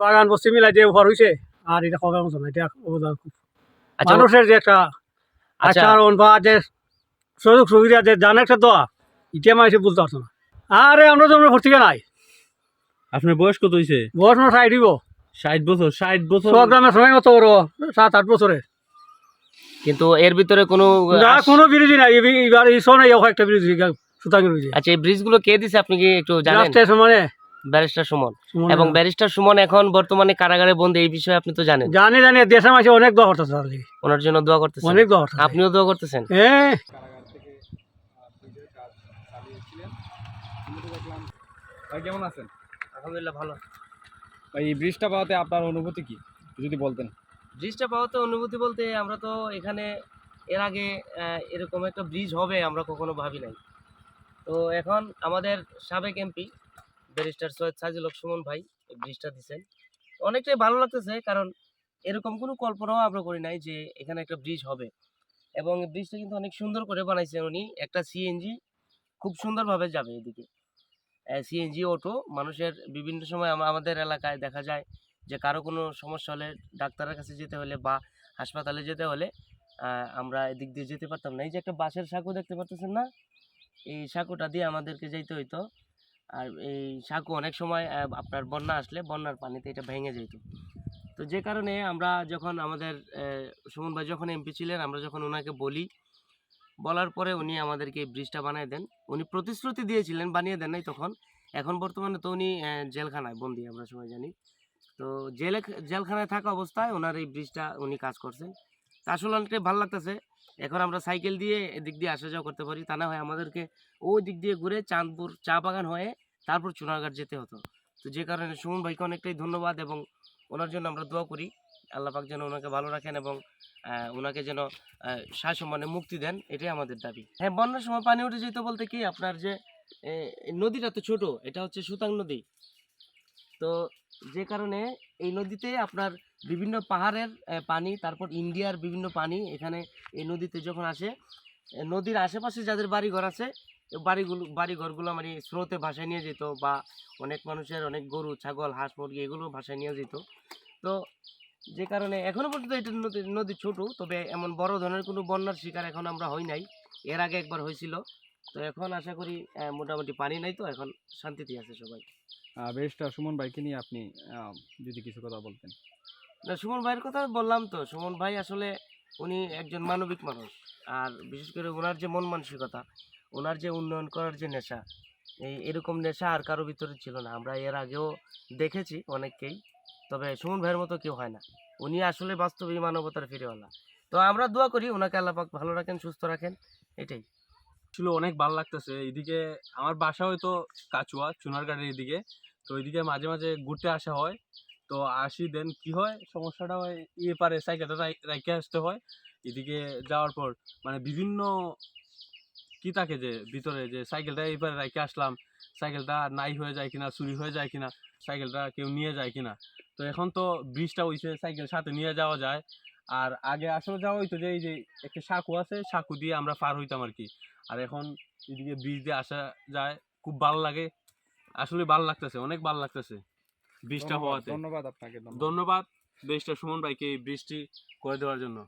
বাগান বস্তি মিলাই যে হয়েছে আর এটা কবে এটা অবদান খুব। আচ্ছা মানুষের যে একটা আচ্ছা। আচরণ বা যে সুযোগ সুবিধা যে জানে একটা দোয়া এটা মানুষে বুঝতে পারতো না। আরে আমরা তো আমরা ভর্তি নাই। আপনার বয়স কত হয়েছে বয়স না সাইড দিব ষাট বছর ষাট বছর। গ্রামের সময় মতো বড় সাত আট বছরে। কিন্তু এর ভিতরে কোনো না কোনো বিরোধী নাই। এবার- এই একটা বিরোধী সুতাং বিরোধী। আচ্ছা এই ব্রিজগুলো কে দিছে আপনি কি একটু জানেন? রাস্তায় সমানে ব্যারিস্টার সুমন। সুমন- এবং ব্যারিস্টার সুমন এখন বর্তমানে কারাগারে বন্দী এই বিষয়ে আপনি তো জানেন। জানি জানি দেশের মাসে অনেক দোয়া করতেছে ওনার জন্য দোয়া করতেছেন? অনেক দোয়া আপনিও দোয়া করতেছেন? হ্যাঁ। ভাই কেমন আছেন? আলহামদুলিল্লাহ ভালো। ভাই এই ব্রিজটা পাওয়াতে আপনার অনুভূতি কি? যদি বলতেন। ব্রিজটা পাওয়াতে অনুভূতি বলতে আমরা তো এখানে এর আগে এরকম একটা ব্রিজ হবে আমরা কখনো ভাবি নাই। তো এখন আমাদের সাবেক এমপি ব্যারিস্টার সৈয়দ সাজিল সুমন ভাই এই ব্রিজটা দিচ্ছেন অনেকটাই ভালো লাগতেছে, কারণ এরকম কোনো কল্পনাও আমরা করি নাই যে এখানে একটা ব্রিজ হবে। এবং ব্রিজটা কিন্তু অনেক সুন্দর করে বানাইছেন উনি। একটা সিএনজি খুব সুন্দরভাবে যাবে এদিকে। সিএনজি অটো মানুষের বিভিন্ন সময় আমাদের এলাকায় দেখা যায় যে কারও কোনো সমস্যা হলে ডাক্তারের কাছে যেতে হলে বা হাসপাতালে যেতে হলে আমরা এদিক দিয়ে যেতে পারতাম না। এই যে একটা বাঁশের সাঁকো দেখতে পারতেছেন না? এই সাঁকোটা দিয়ে আমাদেরকে যেতে হইতো। আর এই সাঁকো অনেক সময় আপনার বন্যা আসলে বন্যার পানিতে এটা ভেঙে যেত। তো যে কারণে আমরা যখন আমাদের সুমন ভাই যখন এমপি ছিলেন, আমরা যখন ওনাকে বলি, বলার পরে উনি আমাদেরকে এই ব্রিজটা বানিয়ে দেন। উনি প্রতিশ্রুতি দিয়েছিলেন, বানিয়ে দেন নাই তখন। এখন বর্তমানে তো উনি জেলখানায় বন্দি, আমরা সবাই জানি। তো জেলে, জেলখানায় থাকা অবস্থায় ওনার এই ব্রিজটা উনি কাজ করছেন। তা আসলে অনেকটাই ভালো লাগতেছে। এখন আমরা সাইকেল দিয়ে এদিক দিয়ে আসা যাওয়া করতে পারি। তা না হয় আমাদেরকে ওই দিক দিয়ে ঘুরে চাঁদপুর চা বাগান হয়ে তারপর চুনারঘাট যেতে হতো। তো যে কারণে সুমন ভাইকে অনেকটাই ধন্যবাদ এবং ওনার জন্য আমরা দোয়া করি। আল্লাহ পাক যেন ওনাকে ভালো রাখেন এবং ওনাকে যেন সসম্মানে মুক্তি দেন, এটাই আমাদের দাবি। হ্যাঁ বন্যার সময় পানি উঠে যেত বলতে কি, আপনার যে নদীটা তো ছোট, এটা হচ্ছে সুতাং নদী। তো যে কারণে এই নদীতে আপনার বিভিন্ন পাহাড়ের পানি, তারপর ইন্ডিয়ার বিভিন্ন পানি এখানে এই নদীতে যখন আসে নদীর আশেপাশে যাদের বাড়িঘর আছে বাড়িগুলো বাড়িঘরগুলো মানে স্রোতে ভাসায় নিয়ে যেত বা অনেক মানুষের অনেক গরু ছাগল হাঁস মুরগি এগুলো ভাসায় নিয়ে যেত। তো যে কারণে এখনও পর্যন্ত এটা নদী নদী ছোটো তবে এমন বড় ধরনের কোনো বন্যার শিকার এখন আমরা হই নাই। এর আগে একবার হয়েছিল। তো এখন আশা করি মোটামুটি পানি নাই তো এখন শান্তিতে আছে সবাই। ব্রিজটা সুমন ভাইকে নিয়ে আপনি যদি কিছু কথা বলতেন। না সুমন ভাইয়ের কথা বললাম তো। সুমন ভাই আসলে উনি একজন মানবিক মানুষ। আর বিশেষ করে ওনার যে মন মানসিকতা, ওনার যে উন্নয়ন করার যে নেশা, এই এরকম নেশা আর কারও ভিতরে ছিল না। আমরা এর আগেও দেখেছি অনেককেই, তবে সুমন ভাইয়ের মতো কেউ হয় না। উনি আসলে বাস্তবিক মানবতার ফিরেওয়ালা। তো আমরা দোয়া করি ওনাকে আল্লাপাক ভালো রাখেন, সুস্থ রাখেন। এটাই। ছিল অনেক ভালো লাগতেছে। এইদিকে আমার বাসা হয়তো কাচুয়া চুনারঘাটের এদিকে। তো ওইদিকে মাঝে মাঝে ঘুরতে আসা হয়। তো আসি দেন কি হয়? সমস্যাটা হয় ইয়ে পারে সাইকেলটা রাইকে আসতে হয়। এদিকে যাওয়ার পর মানে বিভিন্ন কি থাকে যে ভিতরে যে সাইকেলটা এইবারে রাইকে আসলাম, সাইকেলটা নাই হয়ে যায় কিনা, চুরি হয়ে যায় কিনা, সাইকেলটা কেউ নিয়ে যায় কিনা? তো এখন তো ব্রিজটা হইছে, সাইকেল সাথে নিয়ে যাওয়া যায়। আর আগে আসলে যাওয়া হইতো যে, এই যে একটা সাঁকু আছে, সাঁকু দিয়ে আমরা পার হইতাম আর কি আর এখন এদিকে ব্রিজ দিয়ে আসা যায়, খুব ভালো লাগে। আসলে ভালো লাগতেছে, অনেক ভালো লাগতেছে। ধন্যবাদ- হওয়াতে। ধন্যবাদ আপনাকে ধন্যবাদ। বৃষ্টি সুমন ভাইকে এই বৃষ্টি করে দেওয়ার জন্য।